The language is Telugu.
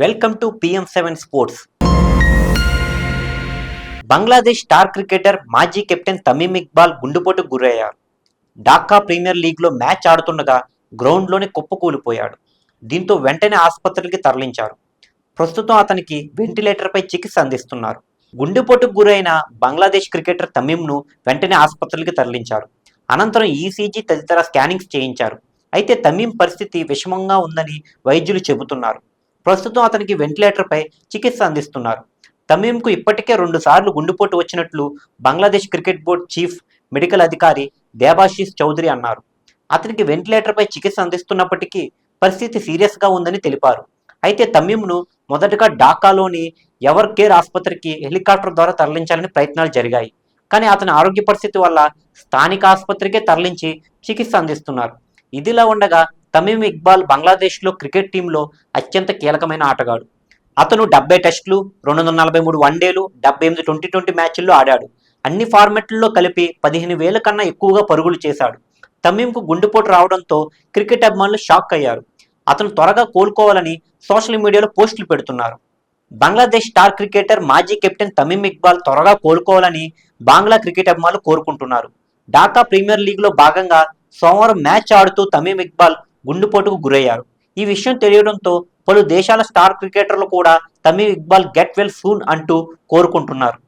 Welcome to PM seven sports. Bangladesh star cricketer మాజీ కెప్టెన్ తమీమ్ ఇక్బాల్ గుండెపోటుకు గురయ్యారు. ఢాకా ప్రీమియర్ లీగ్లో మ్యాచ్ ఆడుతుండగా గ్రౌండ్లోనే కుప్పకూలిపోయాడు. దీంతో వెంటనే ఆసుపత్రికి తరలించారు. ప్రస్తుతం అతనికి వెంటిలేటర్పై చికిత్స అందిస్తున్నారు. గుండెపోటుకు గురైన బంగ్లాదేశ్ క్రికెటర్ తమీమ్ను వెంటనే ఆసుపత్రికి తరలించారు. అనంతరం ఈసీజీ తదితర స్కానింగ్స్ చేయించారు. అయితే తమీం పరిస్థితి విషమంగా ఉందని వైద్యులు చెబుతున్నారు. ప్రస్తుతం అతనికి వెంటిలేటర్పై చికిత్స అందిస్తున్నారు. తమీంకు ఇప్పటికే రెండుసార్లు గుండెపోటు వచ్చినట్లు Bangladesh cricket board chief medical అధికారి దేబాశీష్ చౌదరి అన్నారు. అతనికి వెంటిలేటర్పై చికిత్స అందిస్తున్నప్పటికీ పరిస్థితి సీరియస్గా ఉందని తెలిపారు. అయితే తమీంను మొదటగా ఢాకాలోని ఎవర్ కేర్ ఆసుపత్రికి హెలికాప్టర్ ద్వారా తరలించాలని ప్రయత్నాలు జరిగాయి. కానీ అతని ఆరోగ్య పరిస్థితి వల్ల స్థానిక ఆసుపత్రికే తరలించి చికిత్స అందిస్తున్నారు. ఇదిలా ఉండగా తమీమ్ ఇక్బాల్ బంగ్లాదేశ్లో క్రికెట్ టీంలో అత్యంత కీలకమైన ఆటగాడు. అతను డెబ్బై టెస్టులు రెండు వందల నలభై మూడు వన్డేలు డెబ్బై ఎనిమిది ట్వంటీ ట్వంటీ మ్యాచ్ల్లో ఆడాడు. అన్ని ఫార్మెట్లలో కలిపి పదిహేను వేల కన్నా ఎక్కువగా పరుగులు చేశాడు. తమీంకు గుండెపోటు రావడంతో క్రికెట్ అభిమానులు షాక్ అయ్యారు. అతను త్వరగా కోలుకోవాలని సోషల్ మీడియాలో పోస్టులు పెడుతున్నారు. బంగ్లాదేశ్ స్టార్ క్రికెటర్ మాజీ కెప్టెన్ తమీమ్ ఇక్బాల్ త్వరగా కోలుకోవాలని బంగ్లా క్రికెట్ అభిమానులు కోరుకుంటున్నారు. ఢాకా ప్రీమియర్ లీగ్లో భాగంగా సోమవారం మ్యాచ్ ఆడుతూ తమీమ్ ఇక్బాల్ గుండెపోటుకు గురయ్యారు. ఈ విషయం తెలియడంతో పలు దేశాల స్టార్ క్రికెటర్లు కూడా Tamim Iqbal get well soon అంటూ కోరుకుంటున్నారు.